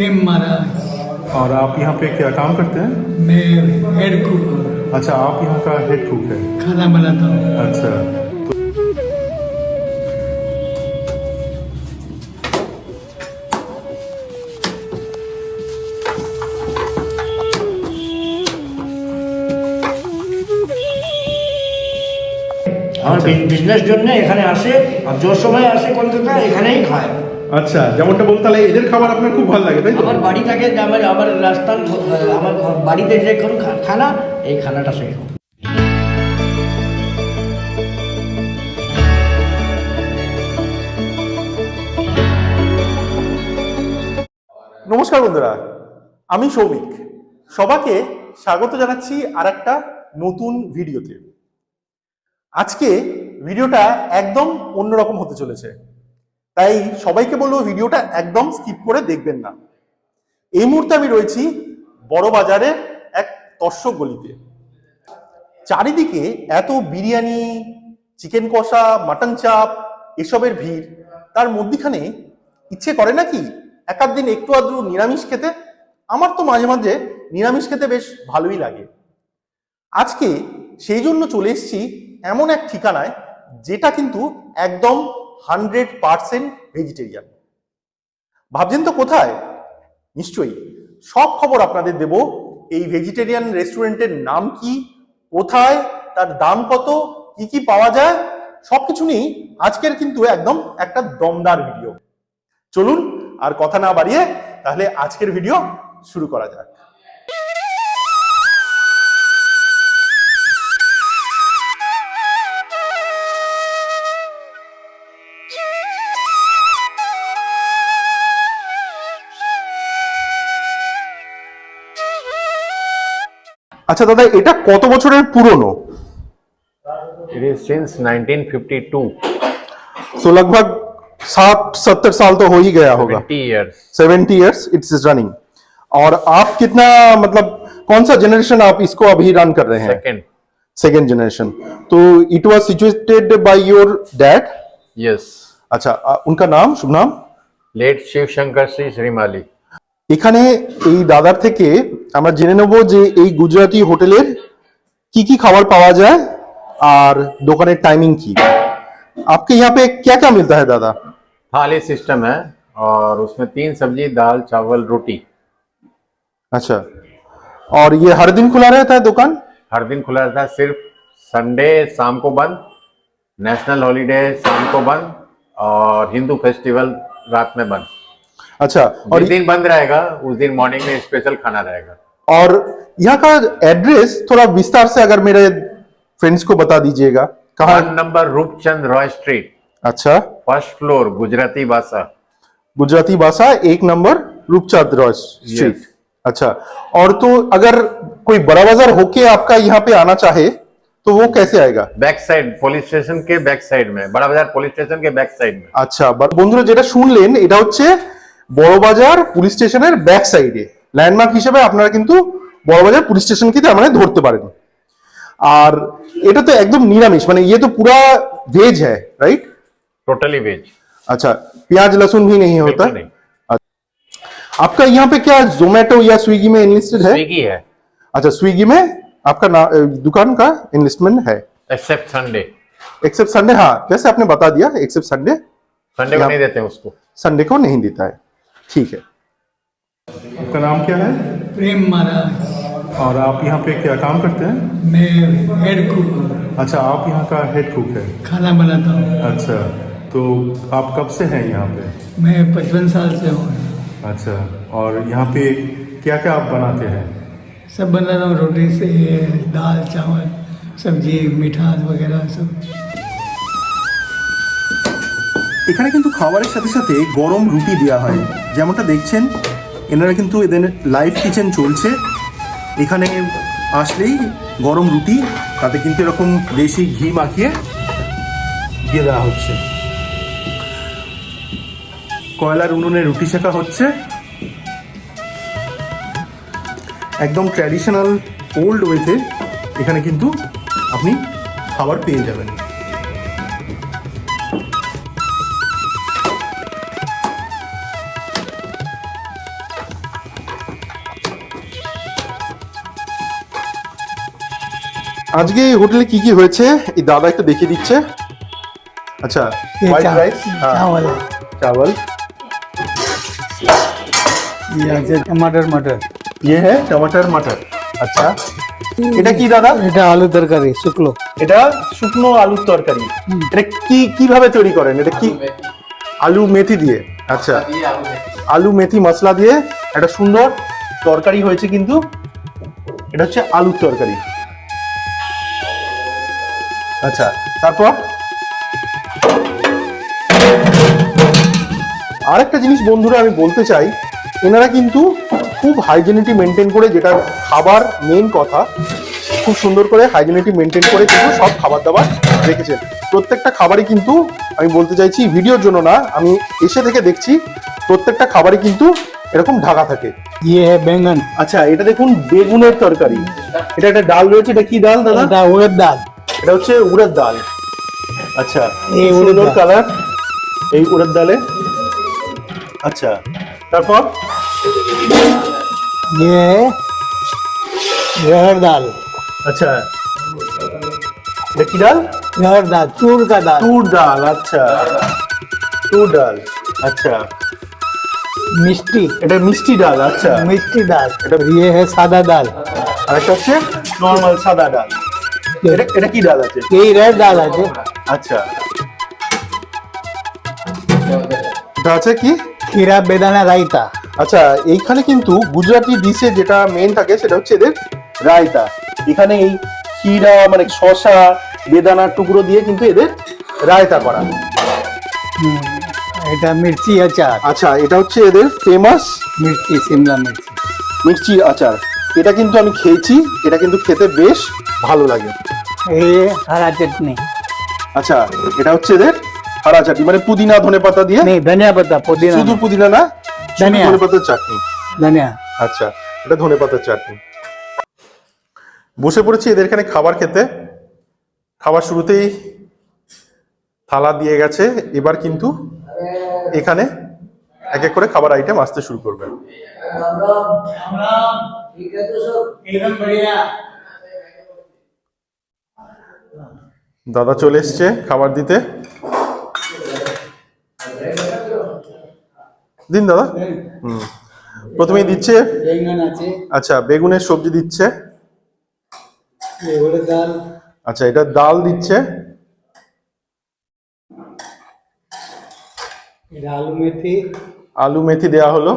प्रेम महाराज और आप यहाँ पे क्या काम करते हैं मैं हेड कुक हूँ अच्छा आप यहाँ का हेड कुक है खाना बनाता हूँ अच्छा तो আমার বিজনেস জন্য এখানে আসে আর যে সময় আসে কলকাতা এখানেই খায় আচ্ছা যেমনটা বলতে তাহলে এদের খাবার আপনার খুব ভালো লাগে তাই তো? আমার বাড়ি থাকে যে আমার আমার রাস্তার আমার বাড়িতে যে কোন খানা এই খানাটা সেই নমস্কার বন্ধুরা আমি সৌমিক। সবাকে স্বাগত জানাচ্ছি আর একটা নতুন ভিডিওতে। আজকে ভিডিওটা একদম অন্যরকম হতে চলেছে। তাই সবাইকে বলব ভিডিওটা একদম স্কিপ করে দেখবেন না। এই মুহূর্তে আমি রয়েছি বড় বাজারের এক দর্শক গলিতে। চারিদিকে এত বিরিয়ানি চিকেন কষা মাটন চাপ এসবের ভিড়, তার মধ্যিখানে ইচ্ছে করে নাকি এক দিন একটু আধটু নিরামিষ খেতে? আমার তো মাঝে মাঝে নিরামিষ খেতে বেশ ভালোই লাগে। আজকে সেই জন্য চলে এসেছি এমন এক ঠিকানায় যেটা কিন্তু একদম হান্ড্রেড পারসেন্ট ভেজিটেরিয়ান। ভাবছেন তো কোথায়? নিশ্চয়ই। সব খবর আপনাদের দেব। এই ভেজিটেরিয়ান রেস্টুরেন্টের নাম কি? কোথায়? তার দাম কত? কি কি পাওয়া যায়? সবকিছু নিয়েই আজকের কিন্তু একদম একটা দমদার ভিডিও। চলুন আর কথা না বাড়িয়ে তাহলে আজকের ভিডিও শুরু করা যাক। আচ্ছা দাদা এটা কত বছরের পুরনো It is since 1952, तो लगभग साठ सत्तर साल तो हो ही गया होगा 20 years. Seventy years it's running और आप कितना मतलब कौन सा जनरेशन आप इसको अभी रन कर रहे हैं Second, सेकेंड जनरेशन तो it was situated by your dad yes. अच्छा अ, उनका नाम शुभ नाम Late Shiv Shankar Sri Srimali. এখানে এই দাদার থেকে আমরা জেনে নেব যে এই গুজরাটি হোটেলের কি কি খাবার পাওয়া যায় আর দোকানের টাইমিং কি आपके यहाँ पे क्या क्या मिलता है दादा थाली सिस्टम है और उसमें तीन सब्जी दाल चावल रोटी अच्छा और ये हर दिन खुला रहता है दुकान हर दिन खुला रहता है सिर्फ संडे शाम को बंद नेशनल हॉलीडे शाम को बंद और हिंदू फेस्टिवल रात में बंद अच्छा और जिस दिन बंद रहेगा उस दिन मॉर्निंग में स्पेशल खाना रहेगा और यहाँ का एड्रेस थोड़ा विस्तार से अगर मेरे फ्रेंड्स को बता दीजिएगा कहाँ one number Rupchand Roy street अच्छा फर्स्ट फ्लोर गुजराती भाषा गुजराती भाषा एक नंबर रूपचांद रॉय स्ट्रीट Yes. अच्छा और तो अगर कोई बड़ा बाजार होके आपका यहाँ पे आना चाहे तो वो कैसे आएगा बैक साइड पुलिस स्टेशन के बैक साइड में बड़ा बाजार पुलिस स्टेशन के बैक साइड में আচ্ছা বা- বন্ধুরা যেটা শুনলেন এটা হচ্ছে বড়বাজার পুলিশ স্টেশনের ব্যাক সাইডে ল্যান্ডমার্ক হিসেবে আপনারা কিন্তু বড়বাজার পুলিশ স্টেশনকে মানে ধরতে পারেন আর এটা তো একদম নিরামিষ মানে ইয়ে তো পুরা ভেজ হ্যাঁ রাইট टोटली वेज अच्छा प्याज लहसुन भी नहीं होता बिल्कुल नहीं आपका यहाँ पे क्या जोमेटो या स्विगी में इनलिस्टेड है स्विगी है अच्छा स्विगी में आपका ना, अ, दुकान का इनलिस्टमेंट है एक्सेप्ट संडे एक्सेप्ट संडे हाँ जैसे आपने बता दिया एक्सेप्ट संडे संडे को यहाँ- नहीं देते उसको संडे को नहीं देता है ठीक है। आपका नाम क्या है? प्रेम महाराज। और आप यहाँ पे क्या काम करते हैं? मैं हेड कुक अच्छा आप यहाँ का हेड कुक है। खाना बनाता हूँ। अच्छा तो आप कब से हैं यहाँ पे? मैं पचपन साल से हूँ। अच्छा और यहाँ पे क्या क्या आप बनाते हैं? सब बना रहा हूँ रोटी से दाल चावल सब्ज़ी मिठास वगैरह सब। এখানে কিন্তু খাবারের সাথে সাথে গরম রুটি দেওয়া হয়। যেমনটা দেখছেন, এনারা কিন্তু এদের লাইভ কিচেন চলছে। এখানে আসলেই গরম রুটি, তাতে কিন্তু এরকম দেশি ঘি মাখিয়ে দিয়ে দেওয়া হচ্ছে। কয়লার উনুনে রুটি শেখা হচ্ছে। একদম ট্র্যাডিশনাল ওল্ড ওয়েতে এখানে কিন্তু আপনি খাবার পেয়ে যাবেন। আজকে এই হোটেলে কি কি হয়েছে? এই দাদা একটু দেখিয়ে দিচ্ছে। আচ্ছা হোয়াইট হ্যাঁ। রাইস চাওয়াল। চাওয়াল। টমাটার মাটার। ये है टमाटर मटर अच्छा এটা কি দাদা? এটা আলু তরকারি শুকনো। এটা শুকনো আলুর তরকারি। এটা কি কীভাবে তৈরি করেন? এটা কি? আলু মেথি। দিয়ে। আচ্ছা। আলু মেথি মশলা দিয়ে একটা সুন্দর তরকারি হয়েছে কিন্তু। এটা হচ্ছে আলুর তরকারি। আচ্ছা তারপর? আরেকটা জিনিস বন্ধুরা আমি বলতে চাই এনারা কিন্তু খুব হাইজেনিটি মেনটেন করে যেটা খাবার মেন কথা খুব সুন্দর করে হাইজেনিটি মেনটেন করে কিন্তু সব খাবার দাবার রেখেছেন। প্রত্যেকটা খাবারই কিন্তু আমি বলতে চাইছি ভিডিওর জন্য না আমি এসে থেকে দেখছি প্রত্যেকটা খাবারই কিন্তু এরকম ঢাকা থাকে। ইয়ে হ্যাঁ বেঙ্গন। আচ্ছা এটা দেখুন বেগুনের তরকারি। এটা একটা ডাল রয়েছে এটা কি ডাল দাদা? ডাল ডাল। এটা হচ্ছে উড়ের ডাল আচ্ছা এই এই উড়দ উড়ের ডাল। কালার এই উড়ের ডালে আচ্ছা তারপর ये है रहर दाल আচ্ছা এটা কি ডাল रहर दाल चूर का दाल তুর ডাল আচ্ছা তুর ডাল আচ্ছা मिष्टी এটা মিষ্টি ডাল আচ্ছা मिष्टी दाल এটা- ये है सादा दाल আর একটা হচ্ছে নর্মাল সাদা ডাল এটা এটা কি ডাল আছে? এই রেড ডাল আছে। আচ্ছা। এটা আছে কি? ক্ষীরা বেদানা রায়তা। আচ্ছা এইখানে কিন্তু গুজরাটি ডিশে যেটা মেন থাকে সেটা হচ্ছে এদের রায়তা। এখানে এই ক্ষীরা মানে শশা বেদানার টুকরো দিয়ে কিন্তু এদের রায়তা করা। এটা মির্চি আচার। আচ্ছা এটা হচ্ছে এদের ফেমাস মির্চি সিমলা মির্চি। মির্চি আচার। এটা কিন্তু আমি খেয়েছি এটা কিন্তু খেতে বেশ ভালো লাগে। হারা চাটনি। আচ্ছা এটা হচ্ছে এদের হারা চাটনি মানে পুদিনা ধনে পাতা দিয়ে? নেই ধনিয়া পাতা পুদিনা শুধু পুদিনা না ধনিয়া। ধনে পাতার চাটনি। ধনিয়া। আচ্ছা এটা ধনে পাতার চাটনি। বসে পড়েছি এদের এখানে খাবার খেতে। খাবার শুরুতেই থালা দিয়ে গেছে এবার কিন্তু এখানে এক এক করে খাবার আইটেম আসতে শুরু করবে। एकदम बढ़िया দাদা চলে এসছে খাবার দিতে দিন দাদা হুম প্রথমেই দিচ্ছে বেঙ্গন আছে আচ্ছা বেগুনের সবজি দিচ্ছে এগুলো ডাল আচ্ছা এটা ডাল দিচ্ছে এটা আলু মেথি আলু মেথি দেওয়া হলো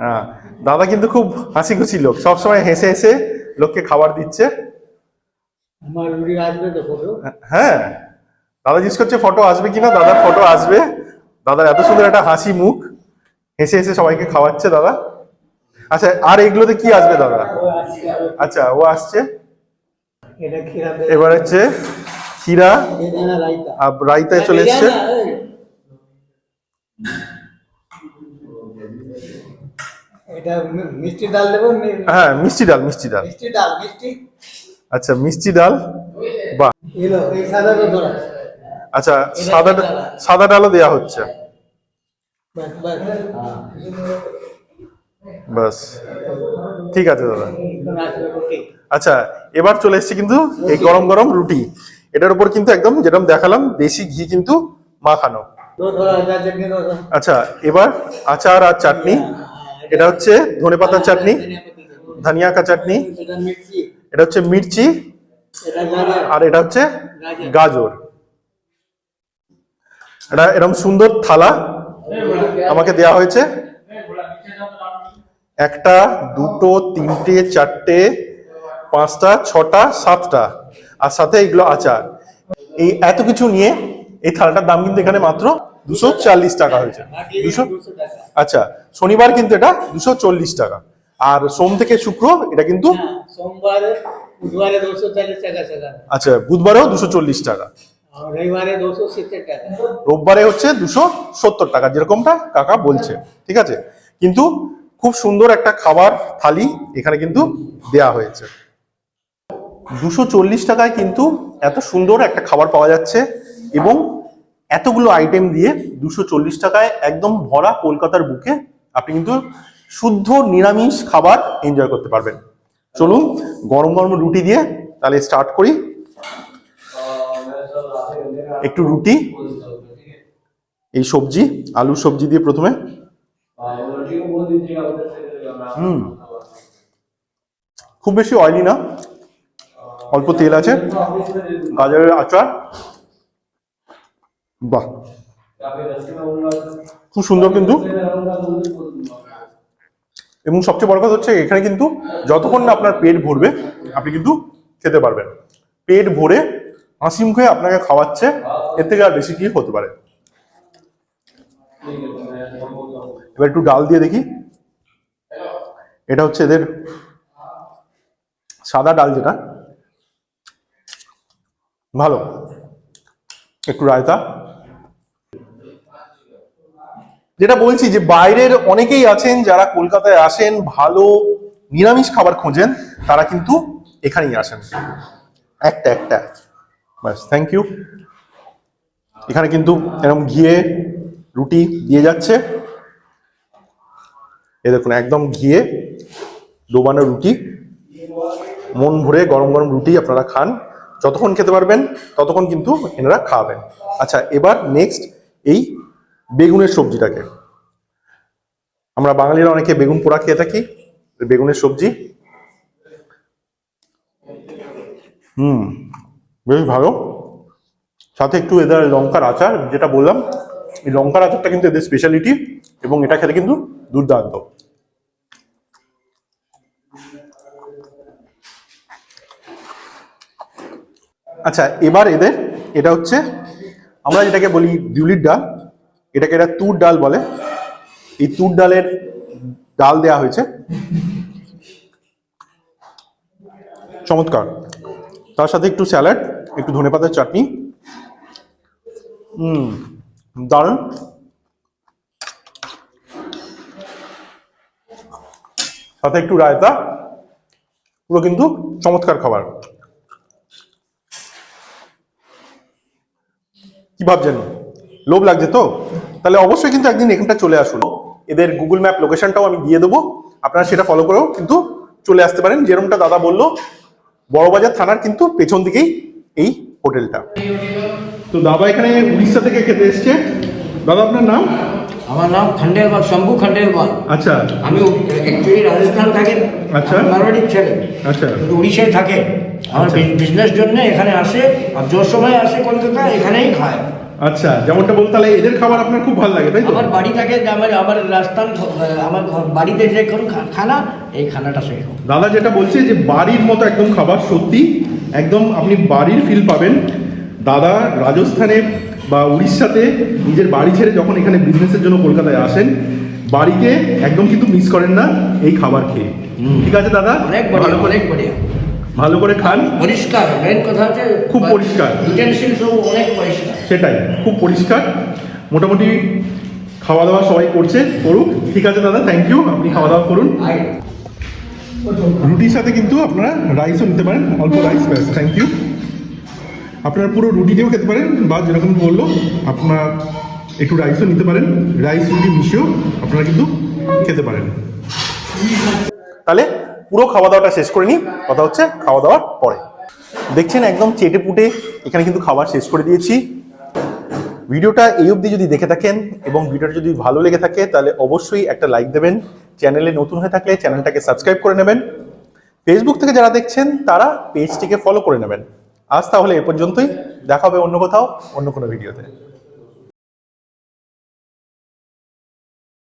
হ্যাঁ দাদা কিন্তু খুব হাসি খুশি লোক। সবসময় হেসে হেসে লোককে খাবার দিচ্ছে। হ্যাঁ দাদা জিজ্ঞেস করছে ফটো আসবে কিনা? দাদার ফটো আসবে। দাদার এত সুন্দর একটা হাসি মুখ। হেসে হেসে সবাইকে খাওয়াচ্ছে দাদা। আচ্ছা আর এগুলোতে কি আসবে দাদা? আচ্ছা ও আসছে। এবার হচ্ছে ক্ষীরা রাইতায় চলে এসছে। এটা মিষ্টি ডাল দেবো হ্যাঁ মিষ্টি ডাল মিষ্টি ডাল। মিষ্টি ডাল মিষ্টি। আচ্ছা মিষ্টি ডাল এলো এই সাদা আচ্ছা সাদা সাদা ডালও দেওয়া হচ্ছে। বাস ঠিক আছে দাদা। আচ্ছা এবার চলে এসছে কিন্তু এই গরম গরম রুটি। এটার উপর কিন্তু একদম যেরকম দেখালাম দেশি ঘি কিন্তু মাখানো। আচ্ছা এবার আচার আর চাটনি। এটা হচ্ছে ধনে পাতার চাটনি, ধনিয়া কা চাটনি, এটা হচ্ছে মির্চি, আর এটা হচ্ছে গাজর। এটা এরকম সুন্দর থালা আমাকে দেয়া হয়েছে একটা, দুটো, তিনটে, চারটে, পাঁচটা, ছটা, সাতটা, আর সাথে এগুলো আচার এই এত কিছু নিয়ে এই থালাটার দাম কিন্তু এখানে মাত্র দুশো চাল্লিশ টাকা হয়েছে। দুশো? আচ্ছা শনিবার কিন্তু এটা দুশো চল্লিশ টাকা। আর সোম থেকে শুক্র এটা কিন্তু আচ্ছা বুধবারেও দুশো চল্লিশ টাকা। রোববারে হচ্ছে দুশো সত্তর টাকা যেরকমটা কাকা বলছে ঠিক আছে? কিন্তু খুব সুন্দর একটা খাবার থালি এখানে কিন্তু দেয়া হয়েছে। দুশো চল্লিশ টাকায় কিন্তু এত সুন্দর একটা খাবার পাওয়া যাচ্ছে এবং এতগুলো আইটেম দিয়ে দুশো চল্লিশ টাকায় একদম ভরা কলকাতার বুকে আপনি কিন্তু শুদ্ধ নিরামিষ খাবার এনজয় করতে পারবেন। চলুন, গরম গরম রুটি দিয়ে তাহলে স্টার্ট করি। একটু রুটি, এই সবজি আলু সবজি দিয়ে প্রথমে। হুম। খুব বেশি অয়েলি না, অল্প তেল আছে। গাজরের আচার। বাহ। খুব সুন্দর কিন্তু। এবং সবচেয়ে বড় কথা হচ্ছে এখানে কিন্তু যতক্ষণ না আপনার পেট ভরবে আপনি কিন্তু খেতে পারবেন। পেট ভরে হাসি মুখে আপনাকে খাওয়াচ্ছে এর থেকে আর বেশি কি হতে পারে? এবার একটু ডাল দিয়ে দেখি। এটা হচ্ছে এদের সাদা ডাল যেটা। ভালো। একটু রায়তা। যেটা বলছি যে বাইরের অনেকেই আছেন যারা কলকাতায় আসেন, ভালো নিরামিষ খাবার খোঁজেন, তারা কিন্তু এখানেই আসেন। একটা একটা। ব্যাস থ্যাংক ইউ এখানে কিন্তু এরকম ঘিয়ে রুটি দিয়ে যাচ্ছে। এ দেখুন, একদম ঘিয়ে ডোবানো রুটি। মন ভরে গরম গরম রুটি আপনারা খান। যতক্ষণ খেতে পারবেন, ততক্ষণ কিন্তু এনারা খাওয়াবেন আচ্ছা এবার নেক্সট এই বেগুনের সবজিটাকে। আমরা বাঙালিরা অনেকে বেগুন পোড়া খেয়ে থাকি, বেগুনের সবজি। হুম, বেশ ভালো। সাথে একটু এদের লঙ্কার আচার, যেটা বললাম, এই লঙ্কার আচারটা কিন্তু এদের স্পেশালিটি এবং এটা খেতে কিন্তু দুর্দান্ত। আচ্ছা এবার এদের, এটা হচ্ছে, আমরা যেটাকে বলি বিউলির ডাল। এটাকে এটা তুর ডাল বলে। এই তুর ডালের ডাল দেয়া হয়েছে। চমৎকার। তার সাথে একটু স্যালাড, একটু ধনেপাতার চাটনি। হুম দারুণ। সাথে একটু রায়তা। পুরো কিন্তু চমৎকার খাবার। কি ভাবছেন? লোভ লাগছে তো? তাহলে অবশ্যই কিন্তু একদিন এখানটা চলে আসুন। এদের গুগল ম্যাপ লোকেশনটাও আমি দিয়ে দেবো। আপনারা সেটা ফলো করেও কিন্তু চলে আসতে পারেন। যেরমটা দাদা বলল বড়বাজার থানার কিন্তু পেছন দিকেই এই হোটেলটা। তো দাদা এখানে উড়িষ্যা থেকে খেতে এসছে। দাদা আপনার নাম? আমার নাম খন্ডেলওয়াল শম্ভু খন্ডেলওয়াল আচ্ছা। আমি অ্যাকচুয়ালি রাজস্থান থাকেন আচ্ছা। মারোয়াড়ির ছেলে। আচ্ছা। উড়িষ্যায় থাকে। আমার আচ্ছা। বিজনেস জন্য এখানে আসে। আর যে সময় আসে কলকাতা এখানেই খায়। আচ্ছা যেমনটা বলতে তাহলে এদের খাবার আপনার খুব ভালো লাগে তাই তো? আমার বাড়ি থাকে আমার আমার রাজস্থান আমার বাড়িতে যে কোন খানা এই খানাটা সেরকম দাদা যেটা বলছে যে বাড়ির মতো একদম খাবার সত্যি একদম আপনি বাড়ির ফিল পাবেন। দাদা রাজস্থানে বা উড়িষ্যাতে নিজের বাড়ি ছেড়ে যখন এখানে বিজনেসের জন্য কলকাতায় আসেন বাড়িকে একদম কিন্তু মিস করেন না এই খাবার খেয়ে। ঠিক আছে দাদা? অনেক ভালো অনেক বড়িয়া। ভালো করে খান। পরিষ্কার মেন কথা হচ্ছে খুব পরিষ্কার। ইউটেন্সিল সব অনেক পরিষ্কার। সেটাই খুব পরিষ্কার। মোটামুটি খাওয়া দাওয়া সবাই করছে করুক। ঠিক আছে দাদা থ্যাংক ইউ আপনি খাওয়া দাওয়া করুন রুটির সাথে কিন্তু আপনারা রাইসও নিতে পারেন অল্প রাইস ব্যাস থ্যাংক ইউ আপনারা পুরো রুটি দিয়েও খেতে পারেন বা যেরকম বলল আপনারা একটু রাইসও নিতে পারেন। রাইস রুটি মিশিয়েও আপনারা কিন্তু খেতে পারেন। তাহলে পুরো খাওয়া দাওয়াটা শেষ করে নিই। কথা হচ্ছে খাওয়া দাওয়ার পরে। দেখছেন একদম চেটে পুটে এখানে কিন্তু খাবার শেষ করে দিয়েছি। ভিডিওটা এই অবধি যদি দেখে থাকেন এবং ভিডিওটা যদি ভালো লেগে থাকে, তাহলে অবশ্যই একটা লাইক দেবেন। চ্যানেলে নতুন হয়ে থাকলে চ্যানেলটাকে সাবস্ক্রাইব করে নেবেন। ফেসবুক থেকে যারা দেখছেন, তারা পেজটিকে ফলো করে নেবেন। আজ তাহলে এ পর্যন্তই। দেখা হবে অন্য কোথাও, অন্য কোনো ভিডিওতে।